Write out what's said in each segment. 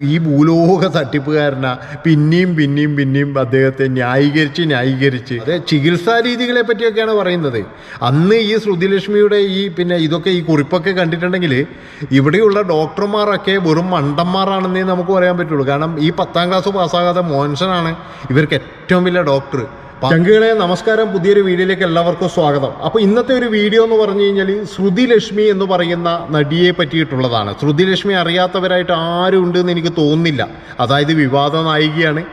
ഈ ഭൂലോക തട്ടിപ്പുകാരനാ. പിന്നെയും പിന്നെയും പിന്നെയും അദ്ദേഹത്തെ ന്യായീകരിച്ച് ന്യായീകരിച്ച്. അതെ ചികിത്സാ രീതികളെ പറ്റിയൊക്കെയാണ് പറയുന്നത്. അന്ന് ഈ ശ്രുതിലക്ഷ്മിയുടെ ഈ പിന്നെ ഇതൊക്കെ ഈ കുറിപ്പൊക്കെ കണ്ടിട്ടുണ്ടെങ്കിൽ ഇവിടെയുള്ള ഡോക്ടർമാരൊക്കെ വെറും മണ്ടന്മാരാണെന്നേ നമുക്ക് പറയാൻ പറ്റുള്ളൂ. കാരണം ഈ പത്താം ക്ലാസ് പാസ്സാകാതെ മോൻസനാണ് ഇവർക്ക് ഏറ്റവും വലിയ ഡോക്ടർ. ചങ്കുകളെ നമസ്കാരം പുതിയൊരു വീഡിയോയിലേക്ക് എല്ലാവർക്കും സ്വാഗതം. അപ്പോൾ ഇന്നത്തെ ഒരു വീഡിയോ എന്ന് പറഞ്ഞു കഴിഞ്ഞാൽ ശ്രുതി ലക്ഷ്മി എന്ന് പറയുന്ന നടിയെ പറ്റിയിട്ടുള്ളതാണ്. ശ്രുതി ലക്ഷ്മി അറിയാത്തവരായിട്ട് ആരും ഉണ്ടെന്ന് എനിക്ക് തോന്നുന്നില്ല. അതായത് വിവാദ നായികയാണ്.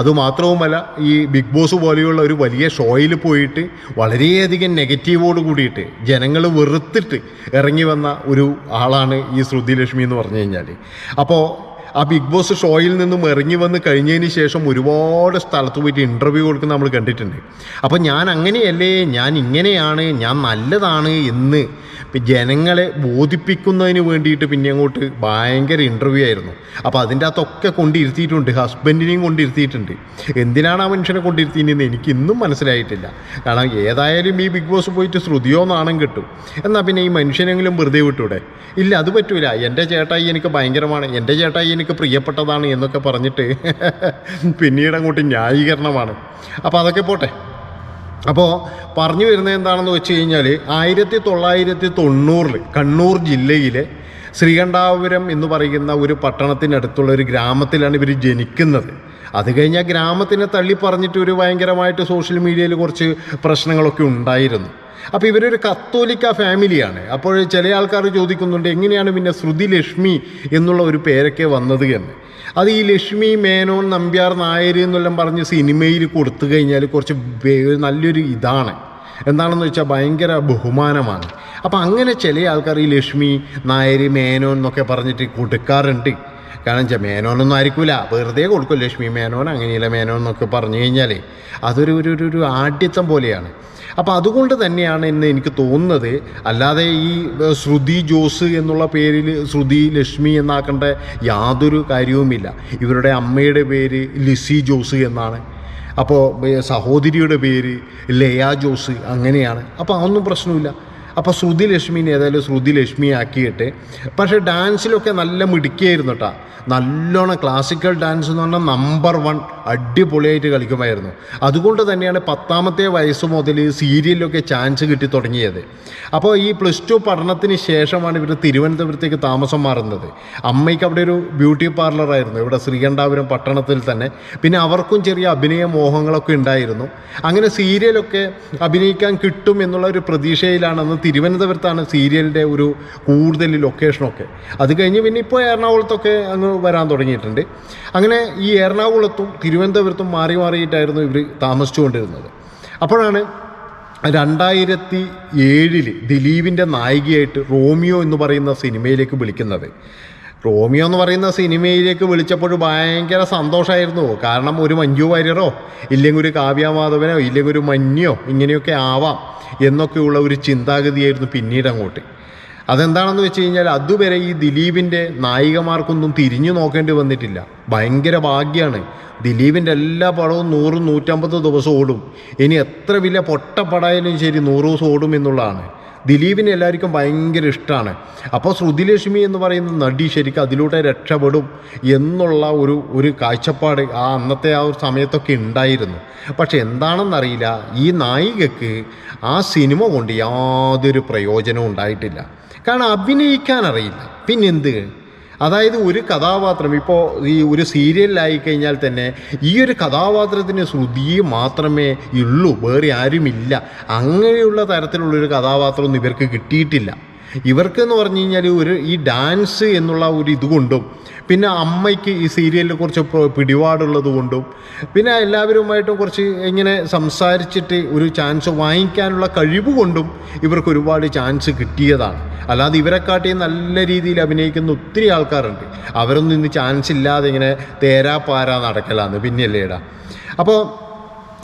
അതുമാത്രവുമല്ല ഈ ബിഗ് ബോസ് പോലെയുള്ള ഒരു വലിയ ഷോയിൽ പോയിട്ട് വളരെയധികം നെഗറ്റീവോട് കൂടിയിട്ട് ജനങ്ങൾ വെറുത്തിട്ട് ഇറങ്ങി വന്ന ഒരു ആളാണ് ഈ ശ്രുതി ലക്ഷ്മി എന്ന് പറഞ്ഞു കഴിഞ്ഞാൽ അപ്പോൾ ആ ബിഗ് ബോസ് ഷോയിൽ നിന്നും ഇറങ്ങി വന്ന് കഴിഞ്ഞതിന് ശേഷം ഒരുപാട് സ്ഥലത്ത് പോയിട്ട് ഇന്റർവ്യൂ കൊടുക്കുന്ന നമ്മൾ കണ്ടിട്ടുണ്ട്. അപ്പോൾ ഞാൻ അങ്ങനെയല്ലേ ഞാൻ ഇങ്ങനെയാണ് ഞാൻ നല്ലതാണ് എന്ന് ഇപ്പം ജനങ്ങളെ ബോധിപ്പിക്കുന്നതിന് വേണ്ടിയിട്ട് പിന്നെ അങ്ങോട്ട് ഭയങ്കര ഇന്റർവ്യൂ ആയിരുന്നു. അപ്പോൾ അതിന്റെ അകത്തൊക്കെ കൊണ്ടിരുത്തിയിട്ടുണ്ട് ഹസ്ബൻഡിനെയും കൊണ്ടിരുത്തിയിട്ടുണ്ട്. എന്തിനാണ് ആ മനുഷ്യനെ കൊണ്ടിരുത്തിയെന്ന് എനിക്ക് ഇന്നും മനസ്സിലായിട്ടില്ല. കാരണം ഏതായാലും ഈ ബിഗ് ബോസ് പോയിട്ട് ശ്രുതിയോ നാണം കിട്ടും. എന്നാൽ പിന്നെ ഈ മനുഷ്യനെങ്കിലും വെറുതെ വിട്ടൂടെ? ഇല്ല അത് പറ്റൂല. എന്റെ ചേട്ടായി എനിക്ക് ഭയങ്കരമാണ്. എന്റെ ചേട്ടായി എനിക്ക് പ്രിയപ്പെട്ടതാണ് എന്നൊക്കെ പറഞ്ഞിട്ട് പിന്നീട് അങ്ങോട്ട് ന്യായീകരണമാണ്. അപ്പോൾ അതൊക്കെ പോട്ടെ. അപ്പോൾ പറഞ്ഞു വരുന്നത് എന്താണെന്ന് വെച്ച് കഴിഞ്ഞാൽ ആയിരത്തി തൊള്ളായിരത്തി തൊണ്ണൂറിൽ കണ്ണൂർ ജില്ലയിലെ ശ്രീകണ്ഠാപുരം എന്ന് പറയുന്ന ഒരു പട്ടണത്തിനടുത്തുള്ള ഒരു ഗ്രാമത്തിലാണ് ഇവർ ജനിക്കുന്നത്. അത് കഴിഞ്ഞാൽ ഗ്രാമത്തിനെ തള്ളി പറഞ്ഞിട്ട് ഒരു ഭയങ്കരമായിട്ട് സോഷ്യൽ മീഡിയയിൽ കുറച്ച് പ്രശ്നങ്ങളൊക്കെ ഉണ്ടായിരുന്നു. അപ്പോൾ ഇവരൊരു കത്തോലിക്ക ഫാമിലിയാണ്. അപ്പോൾ ചില ആൾക്കാർ ചോദിക്കുന്നുണ്ട് എങ്ങനെയാണ് പിന്നെ ശ്രുതി ലക്ഷ്മി എന്നുള്ള ഒരു പേരൊക്കെ വന്നത് എന്ന്? അത് ഈ ലക്ഷ്മി മേനോൻ നമ്പ്യാർ നായർ എന്നെല്ലാം പറഞ്ഞ് സിനിമയിൽ കൊടുത്തു കഴിഞ്ഞാൽ കുറച്ച് നല്ലൊരു ഇതാണ്. എന്താണെന്ന് വെച്ചാൽ ഭയങ്കര ബഹുമാനമാണ്. അപ്പോൾ അങ്ങനെ ചില ആൾക്കാർ ഈ ലക്ഷ്മി നായർ മേനോൻ എന്നൊക്കെ പറഞ്ഞിട്ട് കൊടുക്കാറുണ്ട്. കാരണം വെച്ചാൽ മേനോനൊന്നും ആയിരിക്കില്ല വെറുതെ കൊടുക്കും ലക്ഷ്മി മേനോൻ അങ്ങനെയുള്ള മേനോൻ എന്നൊക്കെ പറഞ്ഞു കഴിഞ്ഞാൽ അതൊരു ഒരു ഒരു- ആഢ്യത്വം പോലെയാണ്. അപ്പോൾ അതുകൊണ്ട് തന്നെയാണ് എന്ന് എനിക്ക് തോന്നുന്നത് അല്ലാതെ ഈ ശ്രുതി ജോസ് എന്നുള്ള പേരിൽ ശ്രുതി ലക്ഷ്മി എന്നാക്കേണ്ട യാതൊരു കാര്യവുമില്ല. ഇവരുടെ അമ്മയുടെ പേര് ലിസി ജോസ് എന്നാണ്. അപ്പോൾ സഹോദരിയുടെ പേര് ലയ ജോസ് അങ്ങനെയാണ്. അപ്പോൾ അതൊന്നും പ്രശ്നമില്ല. അപ്പോൾ ശ്രുതി ലക്ഷ്മിനെ ഏതായാലും ശ്രുതി ലക്ഷ്മി ആക്കിയിട്ട്. പക്ഷേ ഡാൻസിലൊക്കെ നല്ല മിടുക്കിയായിരുന്നു കേട്ടോ നല്ലോണം ക്ലാസിക്കൽ ഡാൻസ് എന്ന് പറഞ്ഞാൽ നമ്പർ വൺ അടിപൊളിയായിട്ട് കളിക്കുമായിരുന്നു. അതുകൊണ്ട് തന്നെയാണ് പത്താമത്തെ വയസ്സ് മുതൽ സീരിയലിലൊക്കെ ചാൻസ് കിട്ടി തുടങ്ങിയത്. അപ്പോൾ ഈ പ്ലസ് ടു പഠനത്തിന് ശേഷമാണ് ഇവർ തിരുവനന്തപുരത്തേക്ക് താമസം മാറുന്നത്. അമ്മയ്ക്ക് അവിടെ ഒരു ബ്യൂട്ടി പാർലറായിരുന്നു ഇവിടെ ശ്രീകണ്ഠാപുരം പട്ടണത്തിൽ തന്നെ. പിന്നെ അവർക്കും ചെറിയ അഭിനയ മോഹങ്ങളൊക്കെ ഉണ്ടായിരുന്നു. അങ്ങനെ സീരിയലൊക്കെ അഭിനയിക്കാൻ കിട്ടും എന്നുള്ള ഒരു പ്രതീക്ഷയിലാണ് അന്ന് തിരുവനന്തപുരത്താണ് സീരിയലിന്റെ ഒരു കൂടുതൽ ലൊക്കേഷനൊക്കെ. അത് കഴിഞ്ഞ് പിന്നെ ഇപ്പോൾ എറണാകുളത്തൊക്കെ അങ്ങ് വരാൻ തുടങ്ങിയിട്ടുണ്ട്. അങ്ങനെ ഈ എറണാകുളത്തും തിരുവനന്തപുരത്തും മാറി മാറിയിട്ടായിരുന്നു ഇവർ താമസിച്ചുകൊണ്ടിരുന്നത്. അപ്പോഴാണ് രണ്ടായിരത്തി ഏഴിൽ ദിലീപിന്റെ നായികയായിട്ട് റോമിയോ എന്ന് പറയുന്ന സിനിമയിലേക്ക് വിളിക്കുന്നത്. റോമിയോ എന്ന് പറയുന്ന സിനിമയിലേക്ക് വിളിച്ചപ്പോൾ ഭയങ്കര സന്തോഷമായിരുന്നു കാരണം ഒരു മഞ്ജു വാര്യറോ ഇല്ലെങ്കിൽ ഒരു കാവ്യമാധവനോ ഇല്ലെങ്കിൽ ഒരു മഞ്ഞോ ഇങ്ങനെയൊക്കെ ആവാം എന്നൊക്കെയുള്ള ഒരു ചിന്താഗതിയായിരുന്നു പിന്നീട് അങ്ങോട്ട്. അതെന്താണെന്ന് വെച്ച് കഴിഞ്ഞാൽ അതുവരെ ഈ ദിലീപിന്റെ നായികമാർക്കൊന്നും തിരിഞ്ഞു നോക്കേണ്ടി വന്നിട്ടില്ല. ഭയങ്കര ഭാഗ്യമാണ് ദിലീപിന്റെ എല്ലാ പടവും നൂറും നൂറ്റമ്പത് ദിവസം ഓടും. ഇനി എത്ര വലിയ പൊട്ടപ്പടായാലും ശരി നൂറ് ദിവസം ഓടും എന്നുള്ളതാണ്. ദിലീപിനെ എല്ലാവർക്കും ഭയങ്കര ഇഷ്ടമാണ്. അപ്പോൾ ശ്രുതിലക്ഷ്മി എന്ന് പറയുന്ന നടി ശരിക്കും അതിലൂടെ രക്ഷപ്പെടും എന്നുള്ള ഒരു ഒരു കാഴ്ചപ്പാട് ആ അന്നത്തെ ആ ഒരു സമയത്തൊക്കെ ഉണ്ടായിരുന്നു. പക്ഷെ എന്താണെന്നറിയില്ല ഈ നായികക്ക് ആ സിനിമ കൊണ്ട് യാതൊരു പ്രയോജനവും ഉണ്ടായിട്ടില്ല. കാരണം അഭിനയിക്കാൻ അറിയില്ല. പിന്നെന്ത്? അതായത് ഒരു കഥാപാത്രം ഇപ്പോൾ ഈ ഒരു സീരിയലിലായി കഴിഞ്ഞാൽ തന്നെ ഈ ഒരു കഥാപാത്രത്തിന് ശ്രുതി മാത്രമേ ഉള്ളൂ വേറെ ആരുമില്ല. അങ്ങനെയുള്ള തരത്തിലുള്ളൊരു കഥാപാത്രമൊന്നും ഇവർക്ക് കിട്ടിയിട്ടില്ല. ഇവർക്ക് എന്ന് പറഞ്ഞു കഴിഞ്ഞാൽ ഒരു ഈ ഡാൻസ് എന്നുള്ള ഒരു ഇതുകൊണ്ടും പിന്നെ അമ്മയ്ക്ക് ഈ സീരിയലിൽ കുറച്ച് പിടിപാടുള്ളത് കൊണ്ടും പിന്നെ എല്ലാവരുമായിട്ടും കുറച്ച് ഇങ്ങനെ സംസാരിച്ചിട്ട് ഒരു ചാൻസ് വാങ്ങിക്കാനുള്ള കഴിവ് കൊണ്ടും ഇവർക്ക് ഒരുപാട് ചാൻസ് കിട്ടിയതാണ്. അല്ലാതെ ഇവരെക്കാട്ടി നല്ല രീതിയിൽ അഭിനയിക്കുന്ന ഒത്തിരി ആൾക്കാരുണ്ട്. അവരൊന്നും ഇന്ന് ചാൻസ് ഇല്ലാതെ ഇങ്ങനെ തേരാപ്പാരാ പാരാ നടക്കലാന്ന് പിന്നെയല്ലേടാ. അപ്പോൾ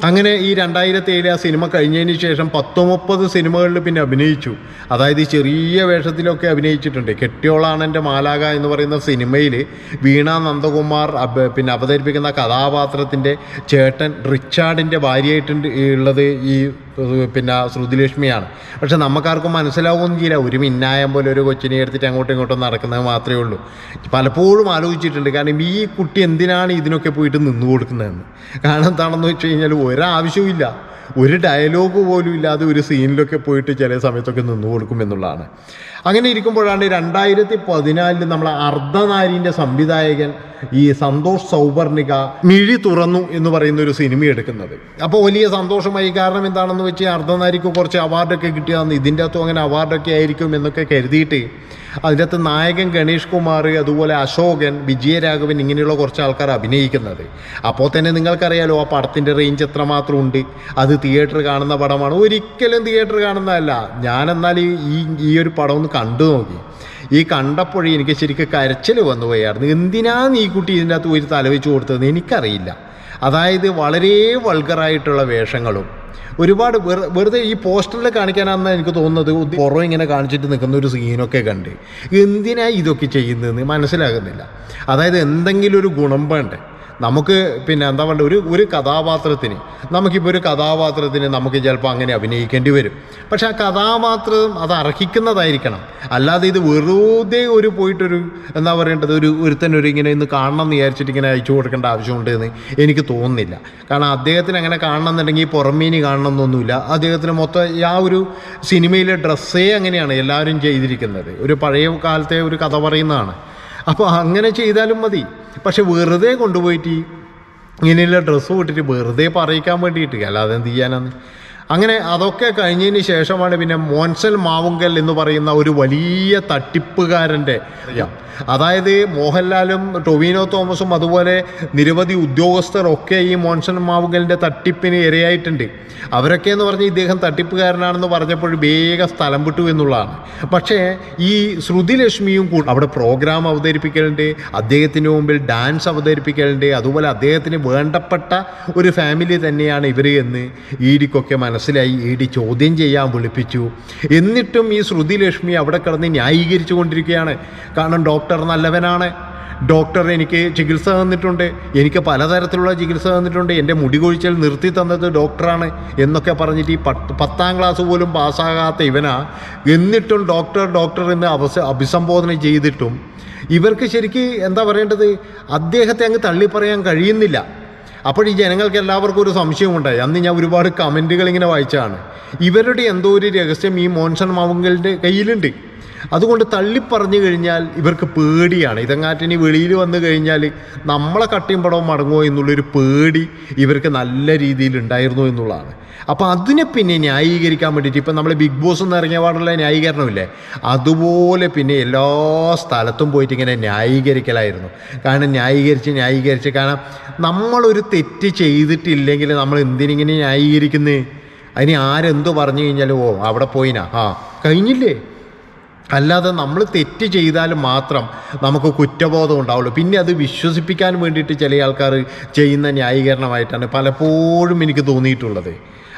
അങ്ങനെ ഈ രണ്ടായിരത്തി ഏഴിൽ ആ സിനിമ കഴിഞ്ഞതിന് ശേഷം പത്ത് മുപ്പത് സിനിമകളിൽ പിന്നെ അഭിനയിച്ചു. അതായത് ചെറിയ വേഷത്തിലൊക്കെ അഭിനയിച്ചിട്ടുണ്ട്. കെട്ടിയോളാണ് എന്റെ മാലാക എന്ന് പറയുന്ന സിനിമയിൽ വീണ നന്ദകുമാർ പിന്നെ അവതരിപ്പിക്കുന്ന കഥാപാത്രത്തിന്റെ ചേട്ടൻ റിച്ചാർഡിന്റെ ഭാര്യയായിട്ടുണ്ട് ഉള്ളത് ഈ പിന്നെ ശ്രുതിലക്ഷ്മിയാണ്. പക്ഷെ നമുക്കാർക്കും മനസ്സിലാവുകയൊന്നും ചെയ്യില്ല. ഒരു മിന്നായം പോലെ ഒരു കൊച്ചിനെ എടുത്തിട്ട് അങ്ങോട്ടും ഇങ്ങോട്ടും നടക്കുന്നത് മാത്രമേ ഉള്ളൂ. പലപ്പോഴും ആലോചിച്ചിട്ടുണ്ട്. കാരണം ഈ കുട്ടി എന്തിനാണ് ഇതിനൊക്കെ പോയിട്ട് നിന്ന് കൊടുക്കുന്നതെന്ന്? കാരണം എന്താണെന്ന് വെച്ച് കഴിഞ്ഞാൽ ഒരാവശ്യവും ഒരു ഡയലോഗ് പോലും ഇല്ലാതെ ഒരു സീനിലൊക്കെ പോയിട്ട് ചില സമയത്തൊക്കെ നിന്നു കൊടുക്കും എന്നുള്ളതാണ്. അങ്ങനെ ഇരിക്കുമ്പോഴാണ് രണ്ടായിരത്തി പതിനാലിൽ നമ്മളെ അർദ്ധനാരിന്റെ സംവിധായകൻ ഈ സന്തോഷ് സൗവർണിക മിഴി തുറന്നു എന്ന് പറയുന്ന ഒരു സിനിമ എടുക്കുന്നത്. അപ്പോൾ വലിയ സന്തോഷമായി. കാരണം എന്താണെന്ന് വെച്ചാൽ അർദ്ധനാരിക്ക് കുറച്ച് അവാർഡൊക്കെ കിട്ടിയതെന്ന് ഇതിന്റെ അകത്തും അങ്ങനെ അവാർഡൊക്കെ ആയിരിക്കും എന്നൊക്കെ കരുതിയിട്ട് അതിന്റെ അകത്ത് നായകൻ ഗണേഷ് കുമാർ അതുപോലെ അശോകൻ വിജയരാഘവൻ ഇങ്ങനെയുള്ള കുറച്ച് ആൾക്കാർ അഭിനയിക്കുന്നത്. അപ്പോൾ തന്നെ നിങ്ങൾക്കറിയാലോ ആ പടത്തിന്റെ റേഞ്ച് എത്രമാത്രം ഉണ്ട്. അത് തിയേറ്റർ കാണുന്ന പടമാണ്. ഒരിക്കലും തിയേറ്റർ കാണുന്നതല്ല. ഞാനെന്നാൽ ഈ ഈ ഒരു പടം ഒന്ന് കണ്ടു നോക്കി. ഈ കണ്ടപ്പോഴേ എനിക്ക് ശരിക്കും കരച്ചിൽ വന്നു പോയായിരുന്നു. എന്തിനാണ് ഈ കുട്ടി ഇതിന്റെ അകത്ത് ഒരു തലവെച്ച് കൊടുത്തതെന്ന് എനിക്കറിയില്ല. അതായത് വളരെ വൾഗറായിട്ടുള്ള വേഷങ്ങളും ഒരുപാട് വെറുതെ ഈ പോസ്റ്ററിൽ കാണിക്കാനാണെന്ന് എനിക്ക് തോന്നുന്നത്. പുറം ഇങ്ങനെ കാണിച്ചിട്ട് നിൽക്കുന്ന ഒരു സീനൊക്കെ കണ്ട്. എന്തിനാ ഇതൊക്കെ ചെയ്യുന്നതെന്ന് മനസ്സിലാകുന്നില്ല. അതായത് എന്തെങ്കിലും ഒരു ഗുണം വേണ്ടേ? നമുക്ക് പിന്നെ എന്താ പറയുക ഒരു ഒരു കഥാപാത്രത്തിന് നമുക്കിപ്പോൾ ഒരു കഥാപാത്രത്തിന് നമുക്ക് ചിലപ്പോൾ അങ്ങനെ അഭിനയിക്കേണ്ടി വരും. പക്ഷേ ആ കഥാപാത്രം അത് അർഹിക്കുന്നതായിരിക്കണം. അല്ലാതെ ഇത് വെറുതെ ഒരു പോയിട്ടൊരു എന്താ പറയേണ്ടത് ഒരു ഒരുത്തനൊരു ഇങ്ങനെ ഇന്ന് കാണണം എന്ന് വിചാരിച്ചിട്ട് ഇങ്ങനെ അയച്ചു കൊടുക്കേണ്ട ആവശ്യമുണ്ട് എന്ന് എനിക്ക് തോന്നുന്നില്ല. കാരണം അദ്ദേഹത്തിന് അങ്ങനെ കാണണം എന്നുണ്ടെങ്കിൽ പുറമീനി കാണണം എന്നൊന്നുമില്ല. അദ്ദേഹത്തിന് മൊത്തം ആ ഒരു സിനിമയിലെ ഡ്രസ്സേ അങ്ങനെയാണ് എല്ലാവരും ചെയ്തിരിക്കുന്നത്. ഒരു പഴയ കാലത്തെ ഒരു കഥ പറയുന്നതാണ്. അപ്പോൾ അങ്ങനെ ചെയ്താലും മതി. പക്ഷെ വെറുതെ കൊണ്ടുപോയിട്ട് ഇങ്ങനെയുള്ള ഡ്രസ്സ് വിട്ടിട്ട് വെറുതെ പറയിക്കാൻ വേണ്ടിയിട്ട് അല്ലാതെ എന്ത് ചെയ്യാനാന്ന്? അങ്ങനെ അതൊക്കെ കഴിഞ്ഞതിന് ശേഷമാണ് പിന്നെ മോൻസൽ മാവുങ്കൽ എന്ന് പറയുന്ന ഒരു വലിയ തട്ടിപ്പുകാരന്റെ അതായത് മോഹൻലാലും ടൊവിനോ തോമസും അതുപോലെ നിരവധി ഉദ്യോഗസ്ഥർ ഒക്കെ ഈ മോൻസൽ മാവുങ്കലിന്റെ തട്ടിപ്പിന് ഇരയായിട്ടുണ്ട്. അവരൊക്കെ എന്ന് പറഞ്ഞ് ഇദ്ദേഹം തട്ടിപ്പുകാരനാണെന്ന് പറഞ്ഞപ്പോൾ വേഗം സ്ഥലം വിട്ടു എന്നുള്ളതാണ്. പക്ഷേ ഈ ശ്രുതിലക്ഷ്മിയും കൂടി അവിടെ പ്രോഗ്രാം അവതരിപ്പിക്കലുണ്ട് അദ്ദേഹത്തിന് മുമ്പിൽ ഡാൻസ് അവതരിപ്പിക്കലുണ്ട് അതുപോലെ അദ്ദേഹത്തിന് വേണ്ടപ്പെട്ട ഒരു ഫാമിലി തന്നെയാണ് ഇവർ എന്ന് ഈഡിക്കൊക്കെ മനസ്സിലായി ഇ ഡി ചോദ്യം ചെയ്യാൻ വിളിപ്പിച്ചു. എന്നിട്ടും ഈ ശ്രുതി ലക്ഷ്മി അവിടെ കിടന്ന് ന്യായീകരിച്ചു കൊണ്ടിരിക്കുകയാണ്. കാരണം ഡോക്ടർ നല്ലവനാണ്. ഡോക്ടർ എനിക്ക് ചികിത്സ തന്നിട്ടുണ്ട്. എനിക്ക് പലതരത്തിലുള്ള ചികിത്സ തന്നിട്ടുണ്ട്. എന്റെ മുടി കൊഴിച്ചൽ നിർത്തി തന്നത് ഡോക്ടറാണ് എന്നൊക്കെ പറഞ്ഞിട്ട് ഈ പത്ത് പത്താം ക്ലാസ് പോലും പാസ്സാകാത്ത ഇവനാ. എന്നിട്ടും ഡോക്ടർ ഡോക്ടർ എന്ന് അവസ അഭിസംബോധന ചെയ്തിട്ടും ഇവർക്ക് ശരിക്ക് എന്താ പറയേണ്ടത്? അദ്ദേഹത്തെ അങ്ങ് തള്ളി പറയാൻ കഴിയുന്നില്ല. അപ്പോൾ ഈ ജനങ്ങൾക്ക് എല്ലാവർക്കും ഒരു സംശയമുണ്ടായി അന്ന് ഞാൻ ഒരുപാട് കമന്റുകൾ ഇങ്ങനെ വായിച്ചതാണ്. ഇവരുടെ എന്തോ ഒരു രഹസ്യം ഈ മോൻസൺ മാവുങ്കലിന്റെ കയ്യിലുണ്ട്. അതുകൊണ്ട് തള്ളിപ്പറഞ്ഞു കഴിഞ്ഞാൽ ഇവർക്ക് പേടിയാണ്. ഇതങ്ങാറ്റിനി വെളിയിൽ വന്നു കഴിഞ്ഞാൽ നമ്മളെ കട്ടിയും പടവും മടങ്ങുമോ എന്നുള്ളൊരു പേടി ഇവർക്ക് നല്ല രീതിയിൽ ഉണ്ടായിരുന്നു എന്നുള്ളതാണ്. അപ്പോൾ അതിനെ പിന്നെ ന്യായീകരിക്കാൻ വേണ്ടിയിട്ട് ഇപ്പം നമ്മൾ ബിഗ് ബോസ് എന്ന് ഇറങ്ങിയ പാടുള്ള ന്യായീകരണമില്ലേ? അതുപോലെ പിന്നെ എല്ലാ സ്ഥലത്തും പോയിട്ട് ഇങ്ങനെ ന്യായീകരിക്കലായിരുന്നു. കാരണം ന്യായീകരിച്ച് ന്യായീകരിച്ച് കാരണം നമ്മളൊരു തെറ്റ് ചെയ്തിട്ടില്ലെങ്കിൽ നമ്മൾ എന്തിനിങ്ങനെ ന്യായീകരിക്കുന്നത് അതിന് ആരെന്തു പറഞ്ഞു കഴിഞ്ഞാലും ഓ അവിടെ പോയിനാ. ആ കഴിഞ്ഞില്ലേ? അല്ലാതെ നമ്മൾ തെറ്റ് ചെയ്താൽ മാത്രം നമുക്ക് കുറ്റബോധം ഉണ്ടാവുള്ളൂ. പിന്നെ അത് വിശ്വസിപ്പിക്കാൻ വേണ്ടിയിട്ട് ചില ആൾക്കാർ ചെയ്യുന്ന ന്യായീകരണമായിട്ടാണ് പലപ്പോഴും എനിക്ക് തോന്നിയിട്ടുള്ളത്.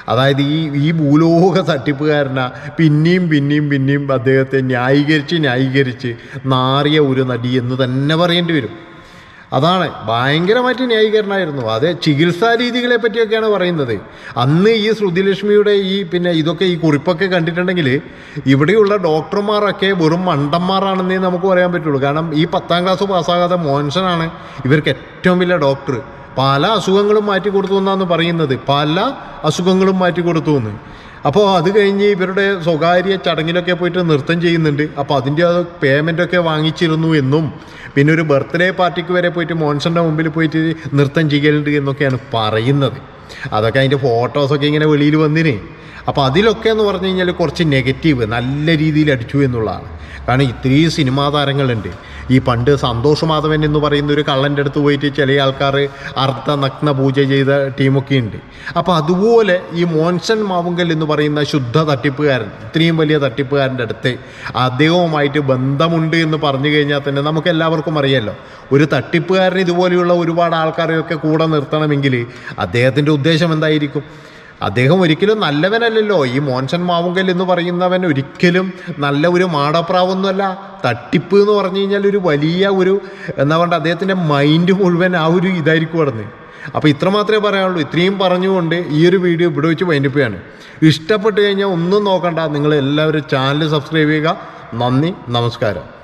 അതായത് ഈ ഈ ഭൂലോക തട്ടിപ്പുകാരന പിന്നെയും പിന്നെയും പിന്നെയും അദ്ദേഹത്തെ ന്യായീകരിച്ച് ന്യായീകരിച്ച് നാറിയ ഒരു നടി എന്ന് തന്നെ പറയേണ്ടി വരും. അതാണ് ഭയങ്കരമായിട്ട് ന്യായീകരണമായിരുന്നു. അത് ചികിത്സാ രീതികളെ പറ്റിയൊക്കെയാണ് പറയുന്നത്. അന്ന് ഈ ശ്രുതിലക്ഷ്മിയുടെ ഈ പിന്നെ ഇതൊക്കെ ഈ കുറിപ്പൊക്കെ കണ്ടിട്ടുണ്ടെങ്കിൽ ഇവിടെയുള്ള ഡോക്ടർമാരൊക്കെ വെറും മണ്ടന്മാരാണെന്നേ നമുക്ക് പറയാൻ പറ്റുള്ളൂ. കാരണം ഈ പത്താം ക്ലാസ് പാസ്സാകാതെ മോൻസനാണ് ഇവർക്ക് ഏറ്റവും വലിയ ഡോക്ടർ. പല അസുഖങ്ങളും മാറ്റി കൊടുത്തു എന്നാണ് പറയുന്നത്. പല അസുഖങ്ങളും മാറ്റി കൊടുത്തു എന്ന്. അപ്പോൾ അത് കഴിഞ്ഞ് ഇവരുടെ സ്വകാര്യ ചടങ്ങിലൊക്കെ പോയിട്ട് നൃത്തം ചെയ്യുന്നുണ്ട്. അപ്പോൾ അതിന്റെ അത് പേയ്മെന്റൊക്കെ വാങ്ങിച്ചിരുന്നു എന്നും പിന്നെ ഒരു ബർത്ത്ഡേ പാർട്ടിക്ക് വരെ പോയിട്ട് മോൻസന്റെ മുമ്പിൽ പോയിട്ട് നൃത്തം ചെയ്യലുണ്ട് എന്നൊക്കെയാണ് പറയുന്നത്. അതൊക്കെ അതിന്റെ ഫോട്ടോസൊക്കെ ഇങ്ങനെ വെളിയിൽ വന്നിന്. അപ്പോൾ അതിലൊക്കെ എന്ന് പറഞ്ഞു കഴിഞ്ഞാൽ കുറച്ച് നെഗറ്റീവ് നല്ല രീതിയിൽ അടിച്ചു എന്നുള്ളതാണ്. കാരണം ഇത്രയും സിനിമാ താരങ്ങളുണ്ട്. ഈ പണ്ട് സന്തോഷ് മാധവൻ എന്ന് പറയുന്ന ഒരു കള്ളന്റെ അടുത്ത് പോയിട്ട് ചില ആൾക്കാർ അർദ്ധനഗ്ന പൂജ ചെയ്ത ടീമൊക്കെ ഉണ്ട്. അപ്പോൾ അതുപോലെ ഈ മോൻസൺ മാവുങ്കൽ എന്ന് പറയുന്ന ശുദ്ധ തട്ടിപ്പുകാരൻ ഇത്രയും വലിയ തട്ടിപ്പുകാരന്റെ അടുത്ത് അദ്ദേഹവുമായിട്ട് ബന്ധമുണ്ട് എന്ന് പറഞ്ഞു കഴിഞ്ഞാൽ തന്നെ നമുക്ക് എല്ലാവർക്കും അറിയാമല്ലോ ഒരു തട്ടിപ്പുകാരൻ ഇതുപോലെയുള്ള ഒരുപാട് ആൾക്കാരെയൊക്കെ കൂടെ നിർത്തണമെങ്കിൽ അദ്ദേഹത്തിന്റെ ഉദ്ദേശം എന്തായിരിക്കും? അദ്ദേഹം ഒരിക്കലും നല്ലവനല്ലല്ലോ. ഈ മോൻസൻ മാവുങ്കൽ എന്ന് പറയുന്നവൻ ഒരിക്കലും നല്ല ഒരു മാടപ്രാവൊന്നുമല്ല. തട്ടിപ്പ് എന്ന് പറഞ്ഞു കഴിഞ്ഞാൽ ഒരു വലിയ ഒരു എന്താ പറയുക അദ്ദേഹത്തിന്റെ മൈൻഡ് മുഴുവൻ ആ ഒരു ഇതായിരിക്കും കിടന്ന് അപ്പോൾ ഇത്ര മാത്രമേ പറയാനുള്ളൂ. ഇത്രയും പറഞ്ഞുകൊണ്ട് ഈ ഒരു വീഡിയോ ഇവിടെ വെച്ച് വൈൻഡിപ്പിയാണ് ഇഷ്ടപ്പെട്ട് കഴിഞ്ഞാൽ ഒന്നും നോക്കണ്ട. നിങ്ങൾ എല്ലാവരും ചാനൽ സബ്സ്ക്രൈബ് ചെയ്യുക. നന്ദി നമസ്കാരം.